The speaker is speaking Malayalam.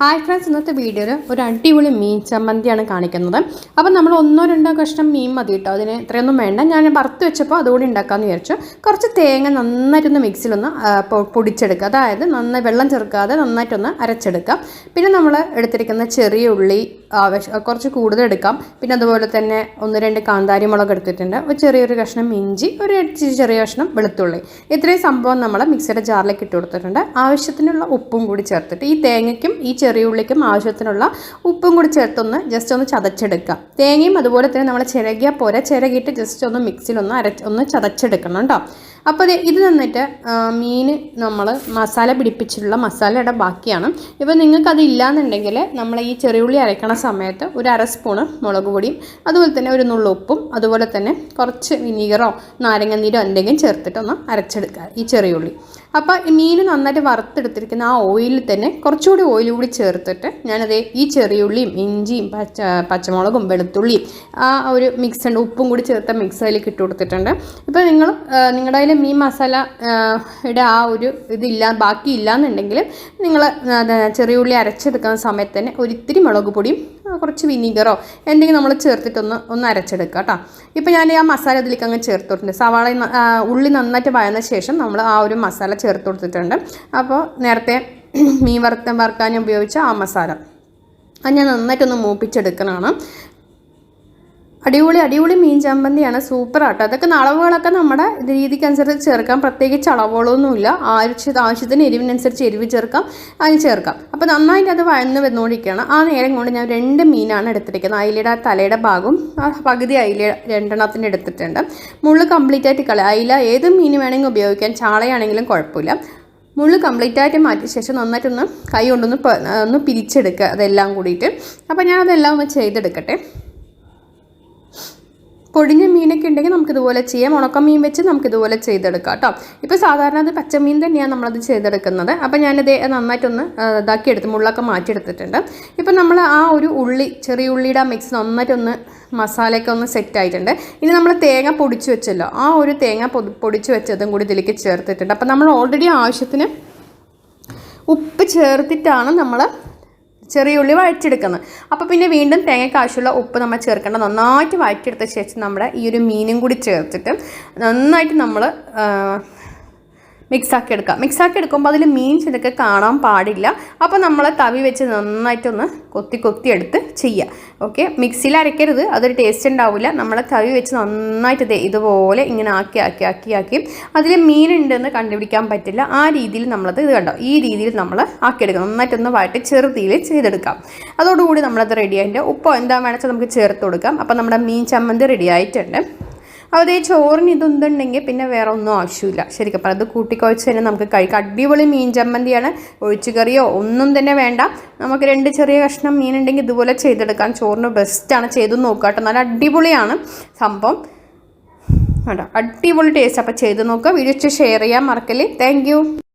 ഹായ് ഫ്രണ്ട്സ് ഇന്നത്തെ വീഡിയോയിൽ ഒരു അടിപൊളി മീൻ ചമ്മന്തിയാണ് കാണിക്കുന്നത്. അപ്പം നമ്മൾ ഒന്നോ രണ്ടോ കഷ്ണം മീൻ മതി കേട്ടോ. അതിന് ഇത്രയൊന്നും വേണ്ട. ഞാൻ വറുത്ത് വെച്ചപ്പോൾ അതുകൂടി ഉണ്ടാക്കാമെന്ന് വിചാരിച്ചു. കുറച്ച് തേങ്ങ നന്നായിട്ടൊന്ന് മിക്സിലൊന്ന് പൊടിച്ചെടുക്കുക. അതായത് നന്നായി വെള്ളം ചേർക്കാതെ നന്നായിട്ടൊന്ന് അരച്ചെടുക്കാം പിന്നെ നമ്മൾ എടുത്തിരിക്കുന്ന ചെറിയ ഉള്ളി ആവശ്യം കുറച്ച് കൂടുതൽ എടുക്കാം. പിന്നെ അതുപോലെ തന്നെ ഒന്ന് രണ്ട് കാന്താരി മുളക് എടുത്തിട്ടുണ്ട്. ഒരു ചെറിയൊരു കഷ്ണം ഇഞ്ചി ഒരു ചെറിയ കഷ്ണം വെളുത്തുള്ളി. ഇത്രയും സംഭവം നമ്മൾ മിക്സിയുടെ ജാറിലേക്ക് ഇട്ട് കൊടുത്തിട്ടുണ്ട്. ആവശ്യത്തിനുള്ള ഉപ്പും കൂടി ചേർത്തിട്ട് ഈ തേങ്ങയ്ക്കും ഈ ചെറിയ ഉള്ളിക്കും ആവശ്യത്തിനുള്ള ഉപ്പും കൂടി ചേർത്തൊന്ന് ജസ്റ്റ് ഒന്ന് ചതച്ചെടുക്കുക. തേങ്ങയും അതുപോലെ തന്നെ നമ്മൾ ചിരകിയ പോലെ ചിരകിയിട്ട് ജസ്റ്റ് ഒന്ന് മിക്സിയിൽ ഒന്ന് അരച്ച് ഒന്ന് ചതച്ചെടുക്കണം കേട്ടോ അപ്പോൾ ഇത് തന്നിട്ട് മീൻ നമ്മൾ മസാല പിടിപ്പിച്ചിട്ടുള്ള മസാലയുടെ ബാക്കിയാണ്. ഇപ്പോൾ നിങ്ങൾക്ക് അത് ഇല്ലാന്നുണ്ടെങ്കിൽ നമ്മൾ ഈ ചെറിയുള്ളി അരയ്ക്കണ സമയത്ത് ഒരു അര സ്പൂണ് മുളക് പൊടിയും അതുപോലെ തന്നെ ഒരു നുള്ളു ഉപ്പും അതുപോലെ തന്നെ കുറച്ച് വിനീഗറോ നാരങ്ങ നീരോ എന്തെങ്കിലും ചേർത്തിട്ടൊന്ന് അരച്ചെടുക്കുക ഈ ചെറിയുള്ളി. അപ്പോൾ മീൻ നന്നായിട്ട് വറുത്തെടുത്തിരിക്കുന്ന ആ ഓയിലിൽ തന്നെ കുറച്ചുകൂടി ഓയിൽ കൂടി ചേർത്തിട്ട് ഞാനത് ഈ ചെറിയുള്ളിയും ഇഞ്ചിയും പച്ച പച്ചമുളകും വെളുത്തുള്ളിയും ആ ഒരു മിക്സ് ഉണ്ട് ഉപ്പും കൂടി ചേർത്ത മിക്സ് അതിലേക്ക് ഇട്ട് കൊടുത്തിട്ടുണ്ട്. ഇപ്പോൾ നിങ്ങൾ നിങ്ങളുടെ കയ്യിൽ മീൻ മസാല ആ, ഒരു ഇതില്ല ബാക്കി എന്നുണ്ടെങ്കിൽ നിങ്ങൾ ചെറിയുള്ളി അരച്ചെടുക്കുന്ന സമയത്ത് തന്നെ ഒരിത്തിരി മുളക് പൊടിയും കുറച്ച് വിനീഗറോ എന്തെങ്കിലും നമ്മൾ ചേർത്തിട്ടൊന്ന് ഒന്ന് അരച്ചെടുക്കുക കേട്ടോ. ഇപ്പോൾ ഞാൻ ആ മസാല ഇതിലേക്ക് അങ്ങ് ചേർത്തിട്ടുണ്ട്. സവാള ന- ആ, ഉള്ളി നന്നായിട്ട് വഴന്ന ശേഷം നമ്മൾ ആ ഒരു മസാല ചേർത്ത് കൊടുത്തിട്ടുണ്ട്. അപ്പോൾ നേരത്തെ മീൻ വറുത്ത വറുക്കാൻ ഉപയോഗിച്ച ആ മസാല. അത് ഞാൻ നന്നായിട്ടൊന്ന് മൂപ്പിച്ചെടുക്കണതാണ്. അടിപൊളി അടിപൊളി മീൻ ചമ്മന്തിയാണ്. സൂപ്പർ ആട്ടോ. അതൊക്കെ അളവുകളൊക്കെ നമ്മുടെ രീതിക്കനുസരിച്ച് ചേർക്കാം. പ്രത്യേകിച്ച് അളവുകളൊന്നുമില്ല. ആവശ്യ ആവശ്യത്തിന് എരിവിനനുസരിച്ച് എരിവ് ചേർക്കാം. അതിന് ചേർക്കാം. അപ്പോൾ നന്നായിട്ട് അത് വഴന്ന് വന്നുകൊണ്ടിരിക്കുകയാണ് ആ നേരം കൊണ്ട് ഞാൻ രണ്ട് മീനാണ് എടുത്തിരിക്കുന്നത്. അയിലയുടെ തലയുടെ ഭാഗം ആ പകുതി അയില രണ്ടെണ്ണത്തിന്റെ എടുത്തിട്ടുണ്ട്. മുള്ള് കംപ്ലീറ്റ് ആയിട്ട് കളി അയില ഏത് മീൻ വേണമെങ്കിൽ ഉപയോഗിക്കാം. ചാളയാണെങ്കിലും കുഴപ്പമില്ല. മുള്ള് കംപ്ലീറ്റ് ആയിട്ട് മാറ്റിയ ശേഷം നന്നായിട്ടൊന്ന് കൈ കൊണ്ടൊന്ന് ഒന്ന് പിരിച്ചെടുക്കുക. അതെല്ലാം കൂടിയിട്ട്. അപ്പോൾ ഞാൻ അതെല്ലാം ഒന്ന് ചെയ്തെടുക്കട്ടെ. പൊടിഞ്ഞ മീനൊക്കെ ഉണ്ടെങ്കിൽ നമുക്ക് ഇതുപോലെ ചെയ്യാം. ഉണക്ക മീൻ വെച്ച് നമുക്ക് ഇതുപോലെ ചെയ്തെടുക്കാം കേട്ടോ. ഇപ്പോൾ സാധാരണ അത് പച്ചമീൻ തന്നെയാണ് നമ്മളത് ചെയ്തെടുക്കുന്നത്. അപ്പോൾ ഞാനിത് നന്നായിട്ടൊന്ന് ഇതാക്കിയെടുത്ത് മുള്ളൊക്കെ മാറ്റിയെടുത്തിട്ടുണ്ട്. ഇപ്പം നമ്മൾ ആ ഒരു ഉള്ളി ചെറിയ ഉള്ളിയുടെ മിക്സ് നന്നായിട്ടൊന്ന് മസാലയൊക്കെ ഒന്ന് സെറ്റ് ആയിട്ടുണ്ട്. ഇനി നമ്മൾ തേങ്ങ പൊടിച്ചു വെച്ചല്ലോ. ആ ഒരു തേങ്ങ പൊടിച്ച് വെച്ചതും കൂടി ഇതിലേക്ക് ചേർത്തിട്ടുണ്ട്. അപ്പോൾ നമ്മൾ ഓൾറെഡി ആവശ്യത്തിന് ഉപ്പ് ചേർത്തിട്ടാണ് നമ്മൾ ചെറിയ ഉള്ളി വഴറ്റിയെടുക്കുന്നത്. അപ്പോൾ പിന്നെ വീണ്ടും തേങ്ങയ്ക്ക് ആവശ്യമുള്ള ഉപ്പ് നമ്മൾ ചേർക്കേണ്ട നന്നായിട്ട് വഴറ്റിയെടുത്ത ശേഷം നമ്മുടെ ഈ ഒരു മീനും കൂടി ചേർത്തിട്ട് നന്നായിട്ട് നമ്മൾ മിക്സാക്കി എടുക്കാം മിക്സാക്കി എടുക്കുമ്പോൾ അതിൽ മീൻ ചിലക്ക് കാണാൻ പാടില്ല. അപ്പോൾ നമ്മൾ തവി വെച്ച് നന്നായിട്ടൊന്ന് കൊത്തി കൊത്തി എടുത്ത് ചെയ്യുക ഓക്കെ? മിക്സിയിൽ അരയ്ക്കരുത്. അതൊരു ടേസ്റ്റ് ഉണ്ടാവില്ല നമ്മൾ തവി വെച്ച് നന്നായിട്ട് ഇതുപോലെ ഇങ്ങനെ ആക്കി ആക്കി ആക്കി ആക്കി. അതിൽ മീനുണ്ടെന്ന് കണ്ടുപിടിക്കാൻ പറ്റില്ല. ആ രീതിയിൽ നമ്മളത് ഇത് കണ്ടോ? ഈ രീതിയിൽ നമ്മൾ ആക്കിയെടുക്കാം. നന്നായിട്ടൊന്ന് വഴറ്റി ചെറുതീയിൽ ചെയ്തെടുക്കാം. അതോടുകൂടി നമ്മളത് റെഡി ആയിട്ട് ഉപ്പോ എന്താ വേണമെന്ന് നമുക്ക് ചേർത്ത് കൊടുക്കാം. അപ്പോൾ നമ്മുടെ മീൻ ചമ്മന്തി റെഡി ആയിട്ടുണ്ട്. അതേ ചോറിന് ഇതൊന്നുണ്ടെങ്കിൽ പിന്നെ വേറെ ഒന്നും ആവശ്യമില്ല. ശരിക്കും അപ്പം അത് കൂട്ടിക്കുഴച്ച് തന്നെ നമുക്ക് കഴിക്കാം. അടിപൊളി മീൻ ചമ്മന്തിയാണ്. ഒഴിച്ചുകറിയോ ഒന്നും തന്നെ വേണ്ട. നമുക്ക് രണ്ട് ചെറിയ കഷ്ണം മീൻ ഉണ്ടെങ്കിൽ ഇതുപോലെ ചെയ്തെടുക്കാം. ചോറിന് ബെസ്റ്റാണ് ചെയ്ത് നോക്കുക കേട്ടോ. നല്ല അടിപൊളിയാണ് സംഭവം. കേട്ടോ അടിപൊളി ടേസ്റ്റ് അപ്പോൾ ചെയ്ത് നോക്കുക. വീഡിയോ ഷെയർ ചെയ്യാൻ മറക്കല്ലേ. താങ്ക്